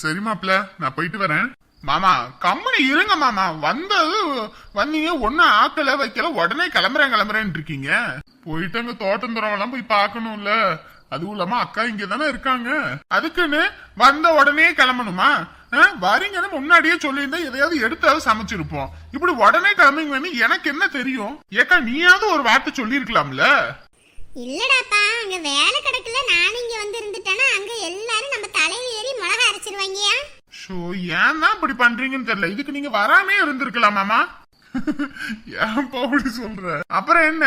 சரி மாப்ள நான் போயிட்டு வரேன். மாமா கம்மனி இருங்க மாமா. வந்தது வந்தீங்க ஒன்னும் ஆக்கல வைக்கல உடனே கிளம்புறேன் கிளம்புறேன்னு இருக்கீங்க. போயிட்டு அங்க தோட்டம் துறவெல்லாம் போய் பாக்கணும்ல அதுவும் இல்லாம அக்கா இங்க தானே இருக்காங்க. அதுக்குன்னு வந்த உடனே கிளம்பணுமா? வரீங்கன்னு முன்னாடியே சொல்லியிருந்தா எதையாவது எடுத்தாவது சமைச்சிருப்போம். இப்படி உடனே கிளம்புங்கன்னு எனக்கு என்ன தெரியும்? ஏக்கா நீயாவது ஒரு வார்த்தை சொல்லியிருக்கலாம்ல. இல்லடாப்பா அங்க வேலை கிடக்குல. நானும் இங்க வந்து இருந்துட்டேன்னா அங்க எல்லாரும் நம்ம தலையில ஏறி மிளகா அரைச்சிருவாங்கயா? ஷோ ஏன் தான் இப்படி பண்றீங்கன்னு தெரியல. இதுக்கு நீங்க வராமே இருந்திருக்கலாமாமா ஏன்ப்பா அப்படி சொல்ற? அப்புறம் என்ன?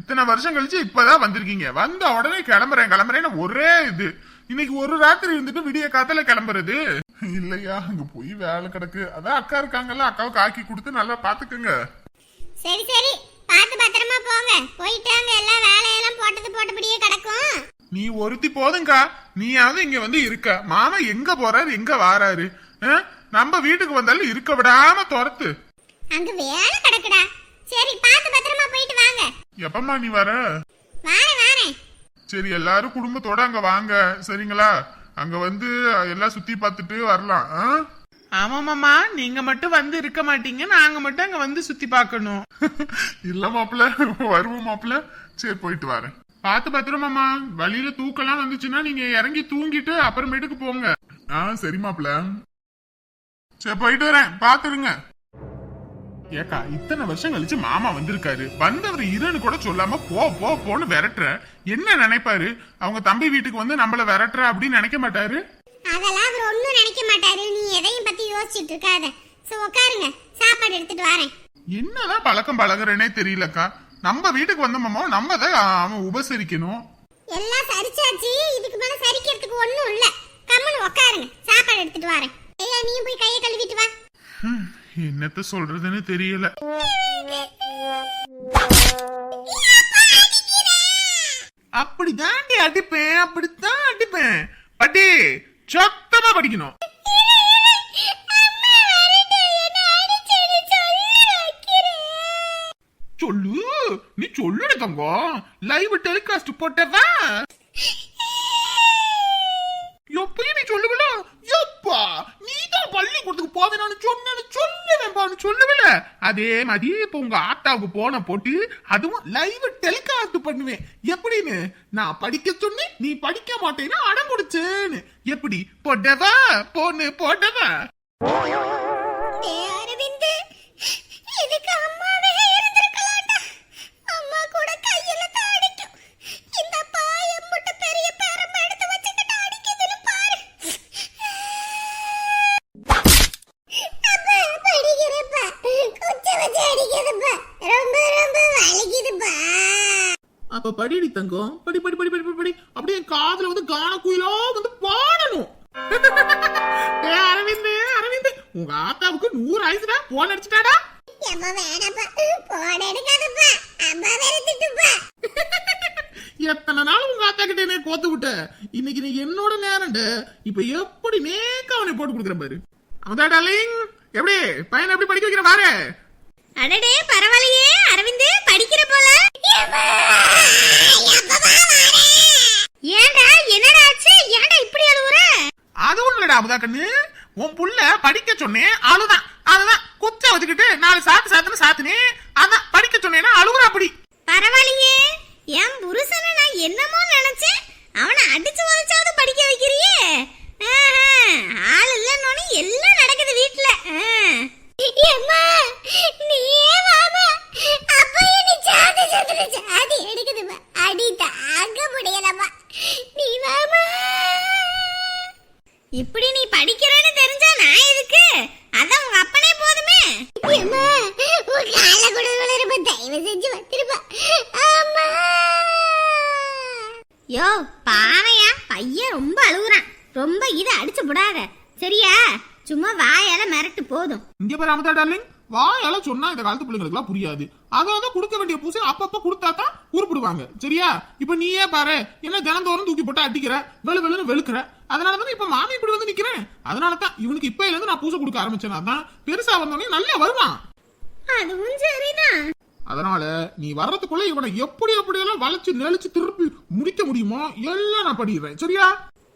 இத்தனை வருஷம் கழிச்சு இப்பதான் வந்திருக்கீங்க. வந்த உடனே கிளம்புறேன் கிளம்புறேன்னு ஒரே இது. இன்னைக்கு ஒரு ராத்திரி இருந்துட்டு விடிய காத்தால கிளம்புறது. இல்லையா அங்க போய் வேலை கிடக்கு. அதான் அக்கா இருக்காங்கல்ல அக்காவை காக்கி கொடுத்து நல்லா பாத்துக்கோங்க. சரி சரி. பார்த்து பத்திரமா போங்க. போயிட்டு அங்க எல்லா வேலையெல்லாம் போட்டது போட்டபடியே கிடக்கும். நீ ஒருத்தி போதுங்கா நீயாவது இங்க வந்து இருக்க. மாமா எங்க போறாரு எங்க வாராரு? நம்ம வீட்டுக்கு வந்தாலும் இருக்க விடாம துரத்து. அங்க வேலை கிடக்குடா. சரி பார்த்து பத்திரமா போயிட்டு வாங்க. எப்பம்மா நீ வர? வாரேன் வாரேன் சரி எல்லாரும் குடும்பத்தோட அங்க வாங்க. சரிங்களா? அங்க வந்து எல்லாம் சுத்தி பார்த்துட்டு வரலாம். ஆ? ஆமாமாமா நீங்க மட்டும் வந்து இருக்க மாட்டீங்க நாங்க மட்டும் அங்க வந்து சுத்தி பார்க்கணும். இல்ல மாப்பிள்ள வருவோம் மாப்பிள்ள சரி போயிட்டு வரேன். பார்த்து பத்திரமாமா வழியில தூக்கலாம் வந்துச்சுன்னா நீங்க இறங்கி தூங்கிட்டு அப்புறமேட்டுக்கு போங்க. ஆ சரி மாப்பிள்ள சரி போயிட்டு வரேன். பாத்துருங்க ஏக்கா இத்தனை வருஷம் கழிச்சு மாமா வந்திருக்காரு. வந்தவர் இருன்னு கூட சொல்லாம போ போ போன்னு விரட்டுற. என்ன நினைப்பாரு? அவங்க தம்பி வீட்டுக்கு வந்து நம்மள விரட்டுற அப்படின்னு நினைக்க மாட்டாரு? அதெல்லாம் அவர் ஒன்றும் நினைக்க மாட்டாரு. நீ எதையும் பத்தி யோசிச்சுட்டு இருக்காத. சோ உட்காருங்க சாப்பாடு எடுத்துட்டு வரேன். என்னதான் பழக்கம் பழகுறேனே தெரியலக்கா. நம்ம வீட்டுக்கு வந்தோமோ நம்ம தான் உபசரிக்கணும். எல்லாம் சரிச்சாச்சு. இதுக்கு மேல சரிக்கிறதுக்கு ஒண்ணும் இல்ல. கம்முன்னு உட்காருங்க சாப்பாடு எடுத்துட்டு வரேன். ஐயா நீயும் போய் கையை கழுவிட்டு வா. என்னத்த சொல்றதுன்னு தெரியல. அப்படிதாண்டி அடிப்பேன் அப்படித்தான் அடிப்பேன். பட்டி சத்தமா படிக்கணும். சொல்லு நீ சொல்லுட தங்கம் லைவ் டெலிகாஸ்ட் போட்டவா? எப்பயும் நீ சொல்லுங்களா எப்பா நீ தான் பள்ளிக்கூடத்துக்கு போவேன்னு சொன்னு சொல்லுவேன்பான்னு சொல்லுவல அதே மாதிரி இப்போ உங்க ஆத்தாவுக்கு போன போட்டு அதுவும் லைவ் டெலிகாஸ்ட் பண்ணுவேன். எப்படின்னு? நான் படிக்க சொன்னேன் நீ படிக்க மாட்டேன்னு அடம் கொடுச்சேன்னு எப்படி? போட்டவா பொண்ணு போட்டவா அப்ப படிடி தங்கம். படி படி படி படி படி, படி அப்படியே காதுல வந்து கான குயிலா வந்து பாடணும். அரவிந்த் அரவிந்த். உங்க ஆத்தாவுக்கு நூறு ஆயிடுச்சுடா போன் அடிச்சுட்டாடா. எத்தனை நாள் உங்க ஆத்தா கிட்ட என்ன கோத்து விட்ட? இன்னைக்கு நீ என்னோட நேரம்ட இப்ப எப்படி நேக்க அவனை போட்டு கொடுக்குற பாரு. டார்லிங் எப்படி? பையனை எப்படி படிக்க வைக்கிற பாரு அடடே பரவாயில்லையே. அரவிந்து படிக்கிற போல. ஏன்டா என்னடா ஆச்சு? ஏன்டா இப்படி அழுவுற? அது ஒண்ணு இல்லடா அமுதா கண்ணு. உன் புள்ள படிக்க சொன்னேன் அழுதான். அதுதான் குச்ச வச்சுக்கிட்டு நாலு சாத்து சாத்துன்னு சாத்துனே அதான் படிக்க சொன்னேன்னா அழுகுற அப்படி பரவாயில்லையே என் புருஷனை நான் என்னமோ நினைச்சேன் அவனை அடிச்சு உதச்சாவது படிக்க வைக்கிறியே ஆஹா, ஆள் இல்லைன்னொன்னு எல்லாம் நடக்குது வீட்டுல ஏம்மா நீயே வாமா அப்பயே நீ சாதி சதுர சாதி எடுக்குதுமா அடி தாங்க முடியலம்மா நீ வாமா இப்படி நீ படிக்கிறேன்னு தெரிஞ்சா நான் எதுக்கு அதான் உங்க அப்பனே போதுமே அம்மா உன் கால கூட விழுறப்ப தயவு செஞ்சு வந்துருப்பா அம்மா யோ பாவையா பையன் ரொம்ப அழுகுறான். ரொம்ப இதை அடிச்சு விடாத சரியா? சும்மா வாயால மிரட்டு போதும். இங்க பாரு அமுதா டார்லிங் வாயால சொன்னா இந்த காலத்து பிள்ளைங்களுக்குலாம் புரியாது. அதாவது கொடுக்க வேண்டிய பூசை அப்பப்ப கொடுத்தா தான் உருப்பிடுவாங்க. சரியா? இப்ப நீயே பாரு. என்ன தினந்தோறும் தூக்கி போட்டு அடிக்கிற வெளு வெளுன்னு வெளுக்கிற. அதனால தானே இப்ப மாமி இப்படி வந்து நிக்கிறேன். அதனால தான் இவனுக்கு இப்ப இருந்து நான் பூசை கொடுக்க ஆரம்பிச்சேன். அதான் பெருசா வந்தோடனே நல்லா வருவான். அதுவும் சரிதான். அதனால நீ வர்றதுக்குள்ள இவனை எப்படி எப்படியெல்லாம் வளைச்சு நெளிச்சு திருப்பி முடிக்க முடியுமோ எல்லாம் நான் பண்ணிடுறேன் சரியா?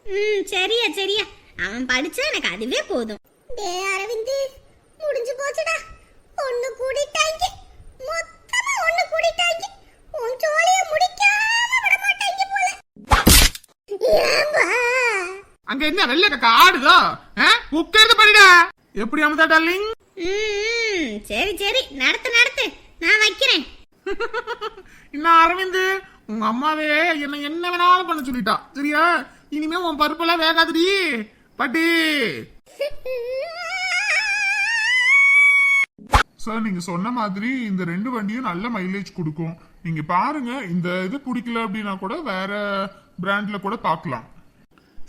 ம் சரியா சரியா. அவன் படிச்சா எனக்கு அதுவே போதும். டே அரவிந்த். முடிஞ்சு போச்சுடா. ஒண்ணு கூடிட்டாங்க மொத்தமா ஒண்ணு கூடிட்டாங்க உன் ஜோலிய முடிக்காம விட மாட்டாங்க போல. அங்க என்ன வெள்ளை கக்கா ஆடுதோ? உட்கார்ந்து படிடா. எப்படி அமுதா டார்லிங் ம் சரி சரி. நடத்து நடத்து. நான் வைக்கிறேன். இன்னும் அரவிந்த்? உங்க அம்மாவே என்ன என்ன வேணாலும் பண்ண சொல்லிட்டா. சரியா? இனிமே உன் பருப்பெல்லாம் வேகாதுடி. பட்டி. சார் நீங்க சொன்ன மாதிரி இந்த ரெண்டு வண்டியும் நல்ல மைலேஜ் கொடுக்கும். நீங்க பாருங்க இந்த இது பிடிக்கல அப்படின்னா கூட வேற பிராண்ட்ல கூட பார்க்கலாம்.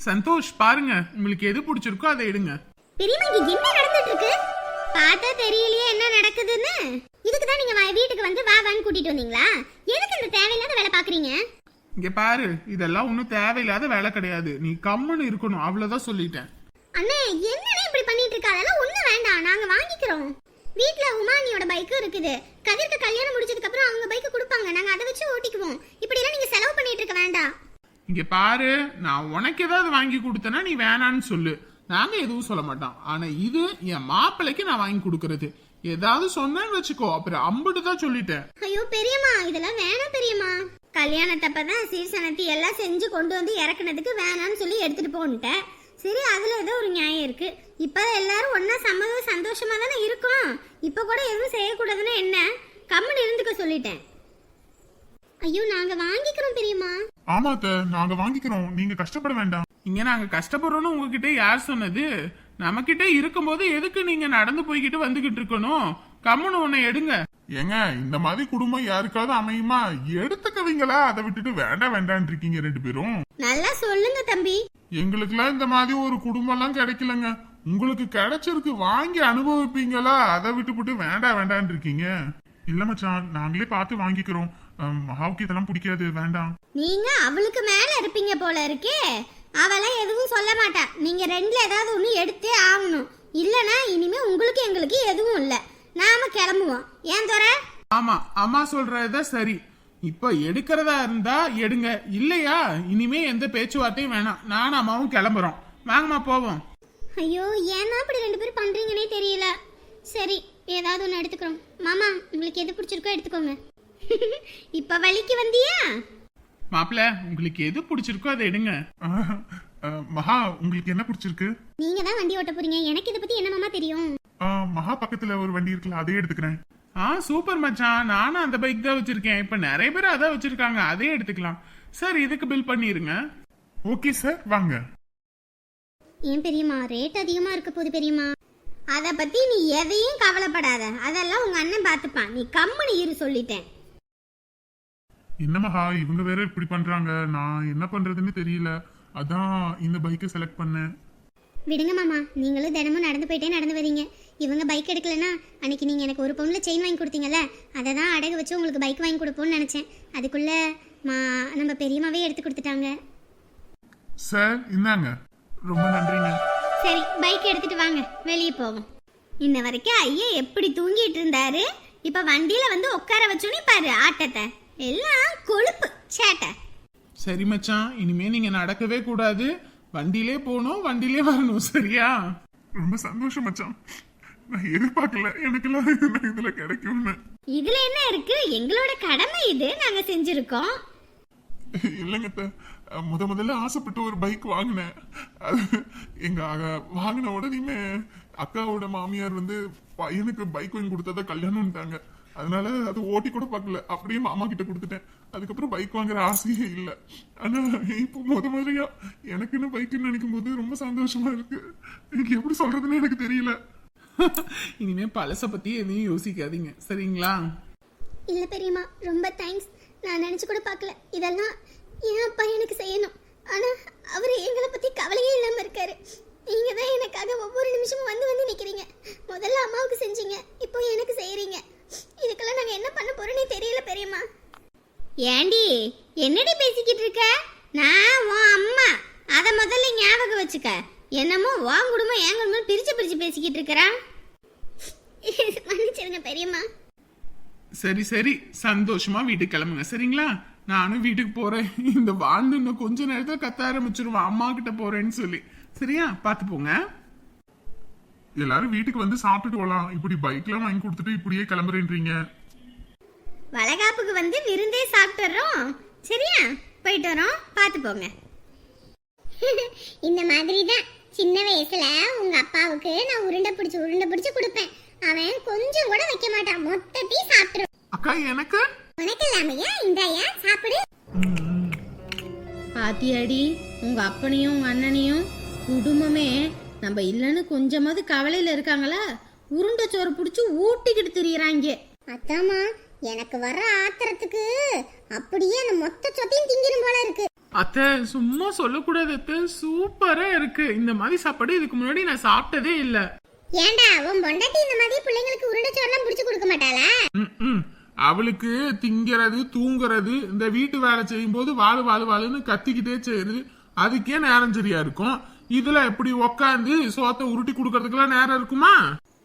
சந்தோஷ் பாருங்க உங்களுக்கு எது பிடிச்சிருக்கோ அதை எடுங்க. பெரியம்மா இங்க என்ன நடந்துட்டு இருக்கு? பார்த்தா தெரியலையே என்ன நடக்குதுன்னு. இதுக்கு தான் நீங்க வீட்டுக்கு வந்து வா வான்னு கூட்டிட்டு வந்தீங்களா? எதுக்கு இந்த தேவையில்லாத வேலை பாக்குறீங்க இங்க பாரு இதெல்லாம் ஒன்றும் தேவையில்லாத வேலை கிடையாது. நீ கம்முன்னு இருக்கணும் அவ்வளவுதான் சொல்லிட்டேன். அண்ணே என்னண்ணே இப்படி பண்ணிட்டு இருக்க? அதெல்லாம் ஒண்ணு வேண்டாம் நாங்க வாங்கிக்கிறோம். வீட்ல உமானியோட பைக்கும் இருக்குது. கதிர்க்கு கல்யாணம் முடிச்சதுக்கு அப்புறம் அவங்க பைக் கொடுப்பாங்க. நாங்க அதை வச்சு ஓட்டிக்குவோம். இப்படி எல்லாம் நீங்க செலவு பண்ணிட்டு இருக்க வேண்டாம். இங்க பாரு நான் உனக்கு ஏதாவது வாங்கி கொடுத்தேன்னா நீ வேணான்னு சொல்லு. நாங்க எதுவும் சொல்ல மாட்டோம். ஆனா இது என் மாப்பிள்ளைக்கு நான் வாங்கி கொடுக்கறது. ஏதாவது சொன்னேன்னு வச்சுக்கோ. அப்புறம் அம்புட்டு தான் சொல்லிட்டேன். ஐயோ பெரியம்மா இதெல்லாம் வேணாம் பெரியம்மா. கல்யாணத்தப்பதான் சீர்சனத்தி எல்லாம் செஞ்சு கொண்டு வந்து இறக்குனதுக்கு வேணாம்னு சொல்லி எடுத்துட்டு போன்ட்டேன் சரி அதுல ஏதோ ஒரு நியாயம் இருக்கு. இப்ப எல்லாரும் ஒன்னா சம்மத சந்தோஷமா தானே இருக்கும். இப்ப கூட எதுவும் செய்யக்கூடாதுன்னா என்ன? கம்முன்னு இருந்துக்க சொல்லிட்டேன். ஐயோ நாங்க வாங்கிக்கிறோம் பெரியம்மா. ஆமா அத்த நாங்க வாங்கிக்கிறோம். நீங்க கஷ்டப்பட வேண்டாம். இங்க நாங்க கஷ்டப்படுறோம்னு உங்ககிட்ட யார் சொன்னது? நம்ம கிட்ட இருக்கும்போது எதுக்கு நீங்க நடந்து போய்கிட்டு வந்துகிட்டு இருக்கணும்? கம்முன்னு உன்னை எடுங்க. ஏங்க இந்த மாதிரி குடும்பம் யாருக்காவது அமையுமா? எடுத்துக்குவீங்களா? அதை விட்டுட்டு வேண்டாம் வேண்டான் இருக்கீங்க ரெண்டு பேரும். நல்லா சொல்லுங்க தம்பி. எங்களுக்குலாம் இந்த மாதிரி ஒரு குடும்பம்லாம் கிடைக்கலங்க. உங்களுக்கு கிடைச்சிருக்கு வாங்கி அனுபவிப்பீங்களா? அதை விட்டுப்புட்டு வேண்டாம் வேண்டான் இருக்கீங்க. இல்ல மச்சான் நாங்களே பார்த்து வாங்கிக்கிறோம். மகாவுக்கு இதெல்லாம் பிடிக்காது வேண்டாம். நீங்க அவளுக்கு மேல இருப்பீங்க போல இருக்கே. அவெல்லாம் எதுவும் சொல்ல மாட்டா. நீங்க ரெண்டுல ஏதாவது ஒண்ணு எடுத்தே ஆகணும். இல்லனா இனிமே உங்களுக்கு எங்களுக்கு எதுவும் இல்ல. நாம கிளம்புவோம். ஏன் தோற ஆமா அம்மா சொல்றதுதான் சரி. இப்ப எடுக்கிறதா இருந்தா எடுங்க. இல்லையா? இனிமே எந்த பேச்சுவார்த்தையும் வேணாம். நானும் அம்மாவும் கிளம்புறோம். வாங்கம்மா போவோம். ஐயோ ஏன்னா அப்படி ரெண்டு பேரும் பண்றீங்கன்னே தெரியல. சரி ஏதாவது ஒன்று எடுத்துக்கிறோம். மாமா உங்களுக்கு எது பிடிச்சிருக்கோ எடுத்துக்கோங்க. இப்ப வலிக்கு வந்தியா? மாப்பிள்ள உங்களுக்கு எது பிடிச்சிருக்கோ அதை எடுங்க. மகா உங்களுக்கு என்ன பிடிச்சிருக்கு? நீங்க தான் வண்டி ஓட்ட போறீங்க. எனக்கு இதை பத்தி என்ன மாமா தெரியும்? மகா பக்கத்துல ஒரு வண்டி இருக்குல்ல அதே எடுத்துக்கிறேன். ஆ சூப்பர் மச்சான். நானும் அந்த பைக் தான் வச்சிருக்கேன். இப்ப நிறைய பேர் அதான் வச்சிருக்காங்க. அதே எடுத்துக்கலாம். சார் இதுக்கு பில் பண்ணிருங்க. ஓகே சார் வாங்க. ஏன் பெரியம்மா ரேட் அதிகமா இருக்க போகுது பெரியம்மா. அத பத்தி நீ எதையும் கவலைப்படாத. அதெல்லாம் உங்க அண்ணன் பார்த்துப்பான். நீ கம்முனு இரு சொல்லிட்டேன். என்ன மகா இவங்க வேற இப்படி பண்றாங்க. நான் என்ன பண்றதுன்னு தெரியல. அதான் இந்த பைக்கை செலக்ட் பண்ணேன். விடுங்க மாமா நீங்களும் தினமும் நடந்து போயிட்டே நடந்து வரீங்க இவங்க பைக் எடுக்கலனா அன்னைக்கு நீங்க எனக்கு ஒரு பவுன்ல செயின் வாங்கி கொடுத்தீங்கல்ல அதை தான் அடகு வச்சு உங்களுக்கு பைக் வாங்கி கொடுப்போம்னு நினைச்சேன். அதுக்குள்ள மா நம்ம பெரியம்மாவே எடுத்து கொடுத்துட்டாங்க. சார் இந்தாங்க. ரொம்ப நன்றிங்க. சரி பைக் எடுத்துட்டு வாங்க. வெளியே போவோம். இன்ன வரைக்கும் ஐயா எப்படி தூங்கிட்டு இருந்தாரு? இப்ப வண்டியில வந்து உட்கார வச்சோன்னே பாரு ஆட்டத்தை. எல்லாம் கொழுப்பு. சேட்டை. சரி மச்சான் இனிமே நீங்க நடக்கவே கூடாது. வண்டியிலே போகணும் வண்டியிலே வரணும் சரியா? ரொம்ப சந்தோஷம் மச்சான். நான் எதிர்பார்க்கல. எனக்கெல்லாம் இது- இதுல கிடைக்கும்னு. இதுல என்ன இருக்கு? எங்களோட கடமை இது. நாங்க செஞ்சிருக்கோம். இல்லைங்க. முத முதல்ல ஆசைப்பட்டு ஒரு பைக் வாங்கினேன். அது எங்க வாங்கின உடனேயுமே அக்காவோட மாமியார் வந்து பையனுக்கு பைக் வாங்கி கொடுத்தத கல்யாணம்ட்டாங்க அதனால அது ஓட்டி கூட பார்க்கல. அப்படியே மாமா கிட்ட கொடுத்துட்டேன். அதுக்கப்புறம் பைக் வாங்குற ஆசையே இல்லை. ஆனா இப்போ முத முதலியா எனக்குன்னு பைக்குன்னு நினைக்கும் போது ரொம்ப சந்தோஷமா இருக்கு. எனக்கு எப்படி சொல்றதுன்னு எனக்கு தெரியல. இனிமே பழச பத்தி எதையும் யோசிக்காதீங்க. சரிங்களா? இல்ல பெரியம்மா ரொம்ப தேங்க்ஸ் நான் நினைச்சு கூட பார்க்கல. இதெல்லாம் என் அப்பா எனக்கு செய்யணும். ஆனா அவர் எங்களை பத்தி கவலையே இல்லாம இருக்காரு. நீங்க தான் எனக்காக ஒவ்வொரு நிமிஷமும் வந்து வந்து நிக்கிறீங்க. முதல்ல அம்மாவுக்கு செஞ்சீங்க. இப்போ எனக்கு செய்யறீங்க. இதுக்கெல்லாம் நாங்க என்ன பண்ண போறோன்னே தெரியல பெரியம்மா. ஏண்டி என்னடி பேசிக்கிட்டு இருக்க? நான் உன் அம்மா. அத முதல்ல ஞாபகம் வச்சுக்க. என்னமோ உன் குடும்பம் என் குடும்பம் பிரிச்சு பிரிச்சு பேசிக்கிட்டு இருக்கிறான் மன்னிச்சிருங்க பெரியம்மா. சரி சரி. சந்தோஷமா வீட்டுக்கு கிளம்புங்க. சரிங்களா? நானும் வீட்டுக்கு போறேன். இந்த வாழ்ந்து இன்னும் கொஞ்ச நேரத்தில் கத்த ஆரம்பிச்சிருவான். அம்மா கிட்ட போறேன்னு சொல்லி. சரியா? பார்த்து போங்க. எல்லாரும் வீட்டுக்கு வந்து சாப்பிட்டுட்டு போலாம். இப்படி பைக்லாம் வாங்கி கொடுத்துட்டு இப்படியே கிளம்புறேன்றீங்க. வளகாப்புக்கு வந்து விருந்தே சாப்பிட்டுறோம் சரியா? போயிட்டு வரோம் பார்த்து போங்க. இந்த மாதிரி தான் சின்ன வயசுல உங்க அப்பாவுக்கு நான் உருண்டை பிடிச்சு உருண்டை பிடிச்சு கொடுப்பேன். அவன் கொஞ்சம் கூட வைக்க மாட்டான். மொத்தத்தையும் சாப்பிட்டுரும் அக்கா எனக்கு? உனக்கு இல்லாமையா? இந்தாயா சாப்பிடு. பாத்தியாடி உங்க அப்பனையும் உங்க அண்ணனையும் குடும்பமே நம்ம இல்லைன்னு கொஞ்சமாவது கவலையில இருக்காங்களா? உருண்டை சோறு பிடிச்சி ஊட்டிக்கிட்டு திரியறாங்க. அத்தாமா எனக்கு வர ஆத்திரத்துக்கு அப்படியே அந்த மொத்த சொத்தையும் திங்கிடும் போல இருக்கு. அத்தை சும்மா சொல்லக்கூடாது அத்தை. சூப்பரா இருக்கு. இந்த மாதிரி சாப்பாடு இதுக்கு முன்னாடி நான் சாப்பிட்டதே இல்ல. ஏண்டா உன் பொண்டாட்டி இந்த மாதிரி பிள்ளைங்களுக்கு உருண்டை சோறுலாம் பிடிச்சு கொடுக்க மாட்டாளா? ம், ம். அவளுக்கு திங்கிறது தூங்குறது இந்த வீட்டு வேலை செய்யும் போது வாழு வாழு வாழுன்னு கத்திக்கிட்டே செய்யுது அதுக்கே நேரம் சரியா இருக்கும். இதுல எப்படி உக்காந்து சோத்தை உருட்டி கொடுக்கறதுக்கெல்லாம் நேரம் இருக்குமா?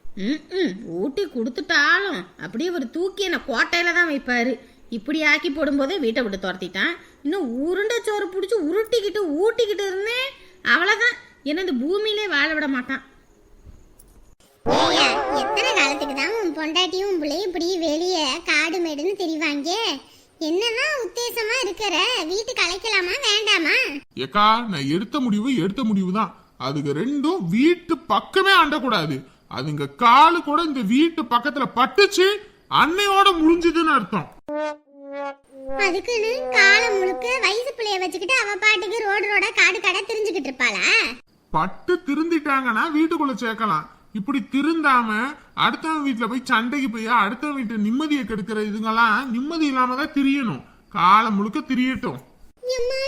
ம் ஊட்டி கொடுத்துட்டாலும் அப்படியே ஒரு தூக்கி என்ன கோட்டையில தான் வைப்பாரு. இப்படி ஆக்கி போடும்போதே வீட்டை விட்டு துரத்திட்டான். இன்னும் உருண்டை சோறு பிடிச்சி உருட்டிக்கிட்டு ஊட்டிக்கிட்டு இருந்தேன் அவ்வளோதான் என்ன இந்த பூமியிலே வாழ விட மாட்டான். எத்தனை காலத்துக்கு தான் உன் பொண்டாட்டியும் உன் பிள்ளையும் இப்படி வெளியே காடு மேடுன்னு தெரிவாங்க? என்னதான் உத்தேசமா இருக்கிற? வீட்டுக்கு அழைக்கலாமா வேண்டாமா? ஏக்கா நான் எடுத்த முடிவு எடுத்த முடிவு தான் அதுக்கு ரெண்டும் வீட்டு பக்கமே அண்டக்கூடாது அதுங்க காலு கூட இந்த வீட்டு பக்கத்துல பட்டுச்சு அன்னையோட முடிஞ்சதுன்னு அர்த்தம். அதுக்குன்னு காலம் முழுக்க வயசு பிள்ளைய வச்சுக்கிட்டு அவ பாட்டுக்கு ரோடு ரோடா காடு கடை தெரிஞ்சுக்கிட்டு இருப்பாளா? பட்டு திருந்திட்டாங்கன்னா வீட்டுக்குள்ள சேர்க்கலாம். இப்படி திருந்தாம அடுத்தவன் வீட்டுல போய் சண்டைக்கு போய் அடுத்தவன் வீட்டு நிம்மதியை கெடுக்கிற இதுங்கெல்லாம் நிம்மதி இல்லாம தான் திரியணும். காலம் முழுக்க திரியட்டும். அம்மா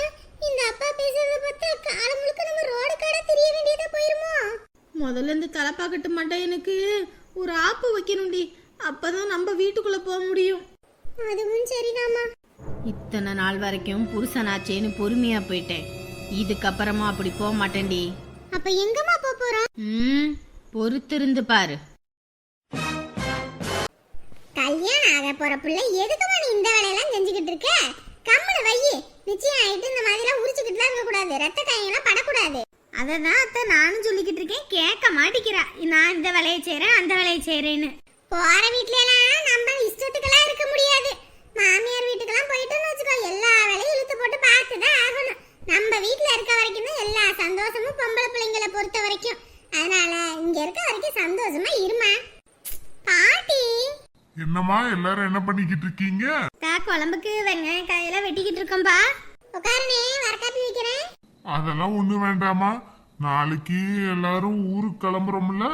இந்த அப்பா பேசுறத பார்த்தா காலம் முழுக்க நம்ம ரோடு கடை தெரிய வேண்டியதா போயிருமோ? முதல்ல இந்த தலைப்பாக்கட்டு மட்டும் எனக்கு. ஒரு ஆப்பு வைக்கணும்டி. அப்பதான் நம்ம வீட்டுக்குள்ள போக முடியும். அதுவும் சரிதாம்மா. இத்தனை நாள் வரைக்கும் புருஷனாச்சேன்னு பொறுமையா போயிட்டேன். இதுக்கப்புறமா அப்படி போக மாட்டேன்டி. அப்ப எங்கம்மா போறோம்? ம். பொறுத்திருந்து பாரு. கல்யாணம் ஆக போற புள்ள எதுக்குமா நீ இந்த வேலையெல்லாம் செஞ்சுக்கிட்டு இருக்க? கம்முனு வையி நிச்சயம் ஆயிட்டு இந்த மாதிரி எல்லாம் உரிச்சுக்கிட்டு இருக்க கூடாது ரத்த காயெல்லாம் படக்கூடாது. அததான் அத்தை நானும் சொல்லிக்கிட்டு இருக்கேன். கேட்க மாட்டேங்கிறா நான் இந்த வேலையை செய்யறேன் அந்த வேலையை செய்யறேன்னு போற வீட்ல எல்லாம் நம்ம இஷ்டத்துக்கெல்லாம் இருக்க முடியாது. மாமியார் வீட்டுக்கெல்லாம் போயிட்டோம்னு வச்சுக்கோ. எல்லா வேலையும் இழுத்து போட்டு பார்த்துதான் ஆகணும். நம்ம வீட்ல இருக்க வரைக்கும் தான் எல்லா சந்தோஷமும் பொம்பளை பிள்ளைங்களை பொறுத்த வரைக்கும். அதனால இங்க இருக்க வரைக்கும் சந்தோஷமா இருமா. பாட்டி. என்னம்மா எல்லாரும் என்ன பண்ணிக்கிட்டு இருக்கீங்க? தா குழம்புக்கு வெங்காயம் காயெல்லாம் வெட்டிக்கிட்டு இருக்கோம்பா. உட்காருனே வர காப்பி வைக்கிறேன். அதெல்லாம் ஒண்ணு வேண்டாமா நாளைக்கு எல்லாரும் ஊருக்கு கிளம்புறோம்ல.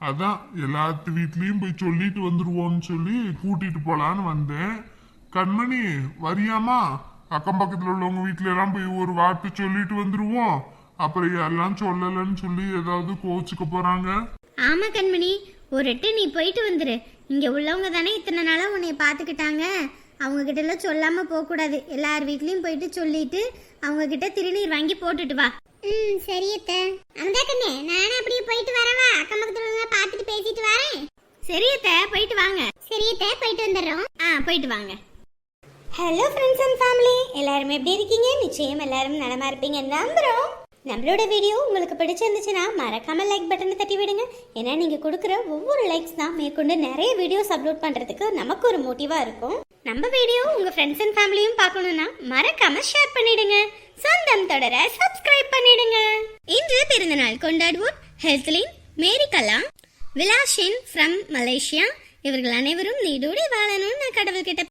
அதான் எல்லாத்து வீட்லயும் போய் சொல்லிட்டு வந்துருவோம்னு சொல்லி கூட்டிட்டு போலான்னு வந்தேன். கண்மணி வரியாமா அக்கம் பக்கத்துல உள்ளவங்க வீட்ல எல்லாம் போய் ஒரு வார்த்தை சொல்லிட்டு வந்துருவோம். அப்புறம் எல்லாம் சொல்லலன்னு சொல்லி ஏதாவது கோச்சுக்க போறாங்க? ஆமா கண்மணி ஒரு எட்டு நீ போயிட்டு வந்துரு. இங்க உள்ளவங்க தானே இத்தனை நாளா உன்னை பாத்துக்கிட்டாங்க அவங்க கிட்ட எல்லாம் சொல்லாம போக கூடாது எல்லார் வீட்லயும் போயிட்டு சொல்லிட்டு அவங்க கிட்ட திருநீர் வாங்கி போட்டுட்டு வா. ம் சரி அத்த. அந்த கண்ணே நானே அப்படியே போயிட்டு வரவா? அக்கம் பக்கத்துல பார்த்துட்டு பேசிட்டு வரேன். சரி அத்த போயிட்டு வாங்க. சரி அத்த போயிட்டு வந்துடுறோம். ஆ போயிட்டு வாங்க. ஹலோ ஃப்ரெண்ட்ஸ் அண்ட் ஃபேமிலி எல்லாரும் எப்படி இருக்கீங்க? நிச்சயம் எல்லாரும் நலமா இருப்பீங்க நம்புறோம். நம்மளோட வீடியோ உங்களுக்கு பிடிச்சிருந்துச்சுன்னா மறக்காமல் லைக் பட்டனை தட்டி விடுங்க. ஏன்னா நீங்க கொடுக்குற ஒவ்வொரு லைக்ஸ் தான் மேற்கொண்டு நிறைய வீடியோஸ் அப்லோட் பண்றதுக்கு நமக்கு ஒரு மோட்டிவாக இருக்கும். நம்ம வீடியோ உங்க ஃப்ரெண்ட்ஸ் அண்ட் ஃபேமிலியும் பார்க்கணும்னா மறக்காம ஷேர் பண்ணிடுங்க. சொந்தம் தொடர சப்ஸ்கிரைப் பண்ணிடுங்க. இன்று பிறந்தநாள் கொண்டாடுவோம் ஹெல்த்லின் மேரி கலாம் விலாஷின் ஃப்ரம் மலேசியா இவர்கள் அனைவரும் நீடோடி வாழணும்னு நான் கடவுள்கிட்ட